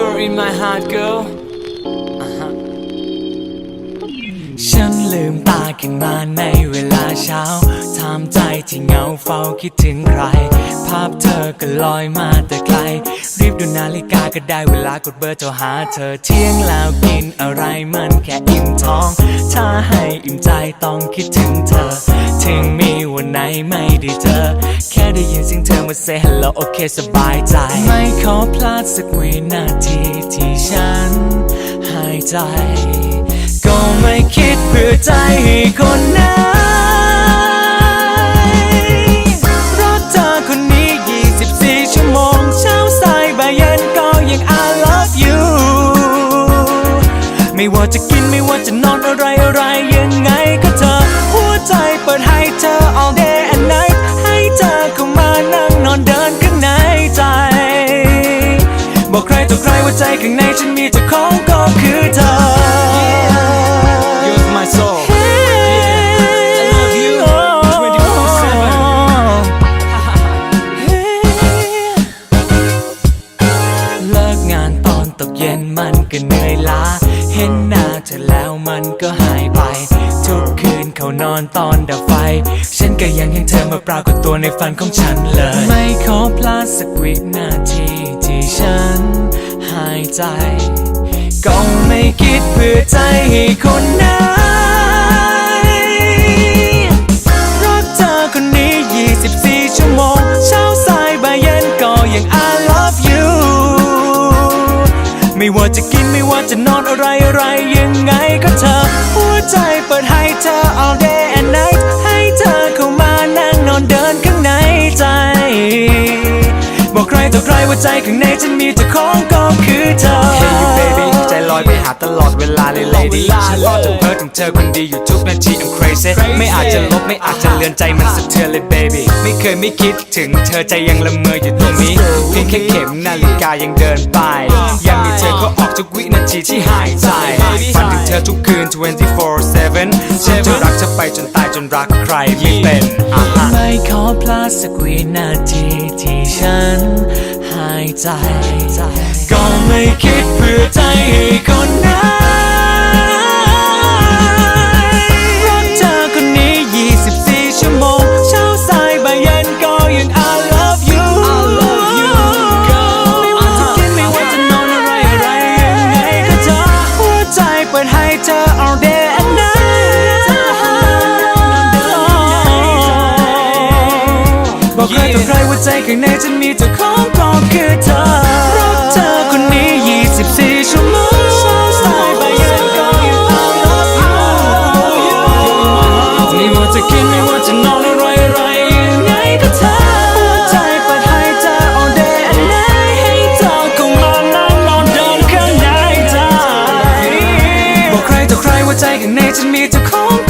in my heart girl ฉันลืมตาขึ้นมาในเวลาเช้าถามใจที่เหงาเฝ้าคิดถึงใคร ภาพเธอก็ลอยมาแต่ไกล รีบดูนาฬิกาก็ได้เวลากดเบอร์โทรหาเธอเที่ยงแล้วกินอะไรมันแค่อิ่มท้อง ถ้าให้อิ่มใจต้องคิดถึงเธอ ถึงมีวันไหนไม่ได้เจอ ได้ยินเสียงเธอมา say hello โอเคสบายใจ ไม่ขอพลาดสักวินาทีที่ฉันหายใจ ก็ไม่คิดเพื่อใจให้คนไหนรักเธอคนนี้24ชั่วโมงเช้าสายบ่ายเย็นก็ยัง I love you ไม่ว่าจะกินไม่ว่าจะนอนอะไรอะไรยังไงก็ ใจข้างในฉันมีเจ้าของก็คือเธอ You're my soul I love you เลิกงานตอนตกเย็นมันก็เหนื่อยล้า เห็นหน้าเธอแล้วมันก็หายไป ทุกคืนเขานอนตอนดับไฟ ฉันก็ยังเห็นเธอมาปรากฏตัวในฝันของฉันเลย ไม่ขอพลาดสักวินาที ใจ ก็ไม่คิดเพื่อใจให้คนไหนรักเธอคนนี้ 24 ชั่วโมง เช้าสายบ่ายเย็นก็ยัง I love you ไม่ว่าจะกินไม่ว่าจะนอนอะไรอะไรยังไงก็ ต่อใครว่าใจข้างในฉันมีเจ้าของก็คือเธอ Hey you baby ใจลอยไปหาตลอดเวลาเลย lady ฉันรอจนเพ้อถึงเธอคนดีอยู่ทุกนาที I'm crazy ไม่อาจจะลบไม่อาจจะเลือนใจมันสะเทือนเลย baby ไม่เคยไม่คิดถึงเธอใจยังละเมออยู่ตรงนี้เพียงแค่เข็มนาฬิกายังเดินไป ยังมีเธอก็ออกทุกวินาทีที่หายใจฝันถึงเธอทุกคืน 24/7ฉันจะรักเธอไปจนตาย จนรักใครไม่เป็นอะฮะไม่ขอพลาดสักวินาทีที่ฉันหายใจ ก็ไม่คิดเพื่อใจให้คนไหนรักเธอคนนี้ 24 ชั่วโมง เช้าสายบ่ายเย็นก็ยัง I love you I love you girl ไม่ว่าจะกินไม่ว่าจะนอนอะไรอะไรยังไงก็เธอหัวใจเปิดให้เธอ all day ใจข้างในฉันมีเจ้าของก็คือเธอรักเธอคนนี้ 24 ชั่วโมงสายไปย็นก็ยัง I love you ไม่ว่าจะกินไม่ว่าจะนอนอะไรอะไรยังไงก็เธอหัวใจเปิดให้เธอ all day and night ให้เธอเข้ามานั่งนอนเดินข้างในใจบอกใครต่อใครว่าใจข้างในฉันมีเจ้าของ